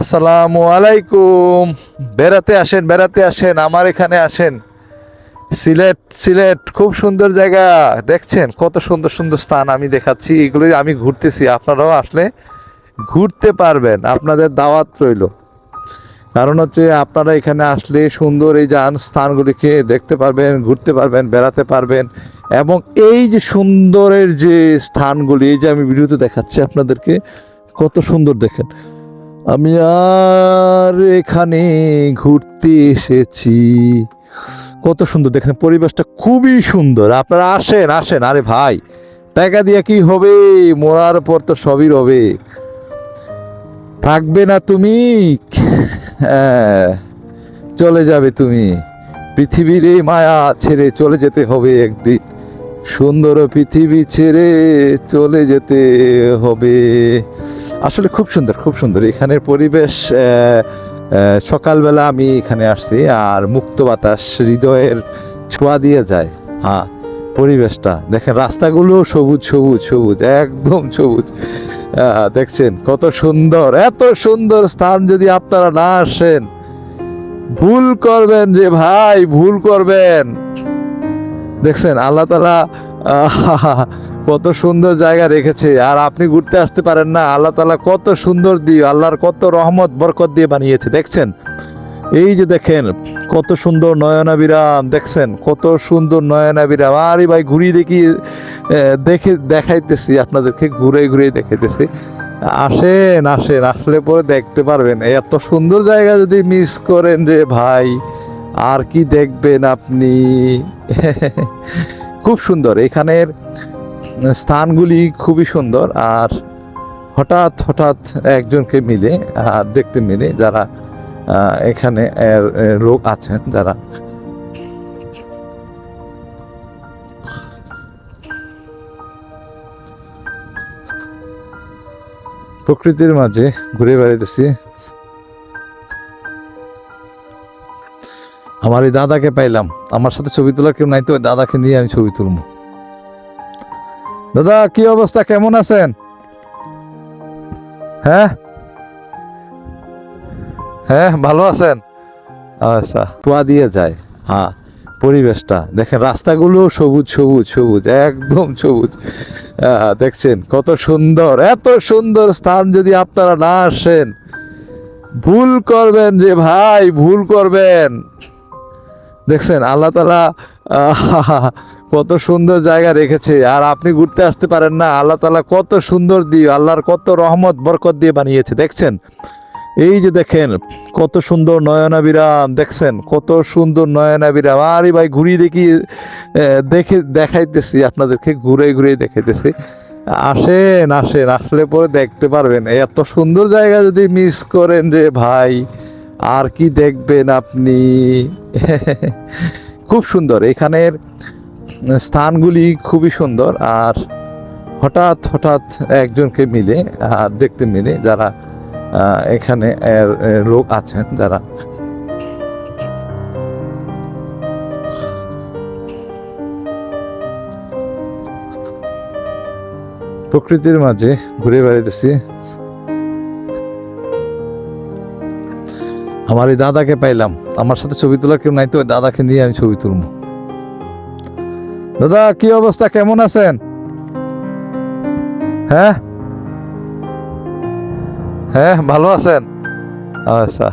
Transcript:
আসসালামু আলাইকুম। বেড়াতে আসেন বেড়াতে আসেন, আমার এখানে আসেন। সিলেট সিলেট, খুব সুন্দর জায়গা। দেখছেন কত সুন্দর সুন্দর স্থান আমি দেখাচ্ছি, এগুলোই আমি ঘুরতেছি। আপনারাও আসলে ঘুরতে পারবেন, আপনাদের দাওয়াত রইল। কারণ হচ্ছে আপনারা এখানে আসলে সুন্দর এই যান স্থানগুলিকে দেখতে পারবেন, ঘুরতে পারবেন, বেড়াতে পারবেন। এবং এই যে সুন্দরের যে স্থানগুলি, এই যে আমি ভিডিওতে দেখাচ্ছি আপনাদেরকে, কত সুন্দর দেখেন। আমি আর এখানে ঘুরতে এসেছি। কত সুন্দর দেখেন পরিবেশটা খুবই সুন্দর। আপনারা আসেন আসেন। আরে ভাই টাকা দিয়ে কি হবে? মরার পর তো সবই রবে। থাকবে না তুমি? হ্যাঁ, চলে যাবে তুমি। পৃথিবীর এই মায়া ছেড়ে চলে যেতে হবে একদিন। সুন্দর পৃথিবী ছেড়ে চলে যেতে হবে। আসলে খুব সুন্দর খুব সুন্দর। এখানের পরিবেশ সকালবেলা আমি এখানে আসছি আর মুক্ত বাতাস হৃদয়ের ছোঁয়া দিয়ে যায়। হ্যাঁ পরিবেশটা। দেখেন, রাস্তাগুলো সবুজ সবুজ সবুজ, একদম সবুজ। দেখছেন, কত সুন্দর, এত সুন্দর স্থান যদি আপনারা না আসেন। ভুল করবেন যে ভাই, ভুল করবেন। দেখছেন, আল্লাহ তালা কত সুন্দর জায়গা রেখেছে। আর আপনি ঘুরতে আসতে পারেন না, আল্লাহ তালা কত সুন্দর দিয়ে, আল্লাহর কত রহমত, বরকত দিয়ে বানিয়েছে। দেখছেন? এই যে দেখেন, কত সুন্দর নয়নাবিরাম দেখছেন? কত সুন্দর নয়নাবিরাম আরে ভাই ঘুরি দেখি দেখে দেখাইতেছি আপনাদেরকে, ঘুরে ঘুরে দেখাইতেছি। আসেন আসেন, আসলে পরে দেখতে পারবেন। এত সুন্দর জায়গা যদি মিস করেন রে ভাই। আর কি দেখবেন আপনি? খুব সুন্দর। এখানের স্থানগুলি খুবই সুন্দর আর হঠাৎ হঠাৎ একজনকে মিলে আর দেখতে মিলে যারা এখানে লোক আছেন যারা। প্রকৃতির মাঝে ঘুরে বেড়াইতেছি। আমার এই দাদাকে পাইলাম। আমার সাথে ছবি তোলার কেউ নাই তো দাদাকে নিয়ে আমি ছবি তুলবো। দাদা, কি অবস্থা? কেমন আছেন? হ্যাঁ? হ্যাঁ ভালো আছেন? আচ্ছা পোয়া দিয়ে যায়। হ্যাঁ পরিবেশটা। দেখেন, রাস্তাগুলো সবুজ সবুজ সবুজ, একদম সবুজ। দেখছেন, কত সুন্দর, এত সুন্দর স্থান যদি আপনারা না আসেন। ভুল করবেন যে ভাই, ভুল করবেন। দেখছেন, আল্লাহ তালা কত সুন্দর জায়গা রেখেছে। আর আপনি ঘুরতে আসতে পারেন না, আল্লাহ তালা কত সুন্দর দিয়ে, আল্লাহর কত রহমত, বরকত দিয়ে বানিয়েছে। দেখছেন? এই যে দেখেন, কত সুন্দর নয়নাবিরাম দেখছেন? কত সুন্দর নয়নাবিরাম আরে ভাই, ঘুরিয়ে দেখি দেখে দেখাইতেছি আপনাদেরকে, ঘুরে ঘুরে দেখাইতেছি। আসেন আসেন, আসলে পরে দেখতে পারবেন। এত সুন্দর জায়গা যদি মিস করেন রে ভাই। আর কি দেখবেন আপনি? খুব সুন্দর। এখানের স্থানগুলি খুবই সুন্দর আর হঠাৎ হঠাৎ একজনকে মিলে, আর দেখতে মিলে যারা এখানে লোক আছেন যারা। প্রকৃতির মাঝে ঘুরে বেড়াইতেছি। আমার এই দাদাকে পাইলাম। আমার সাথে ছবি তোলার কেউ নাই, তো ওই দাদাকে নিয়ে আমি ছবি তুলব। দাদা, কি অবস্থা? কেমন আছেন? হ্যাঁ? হ্যাঁ ভালো আছেন? আচ্ছা।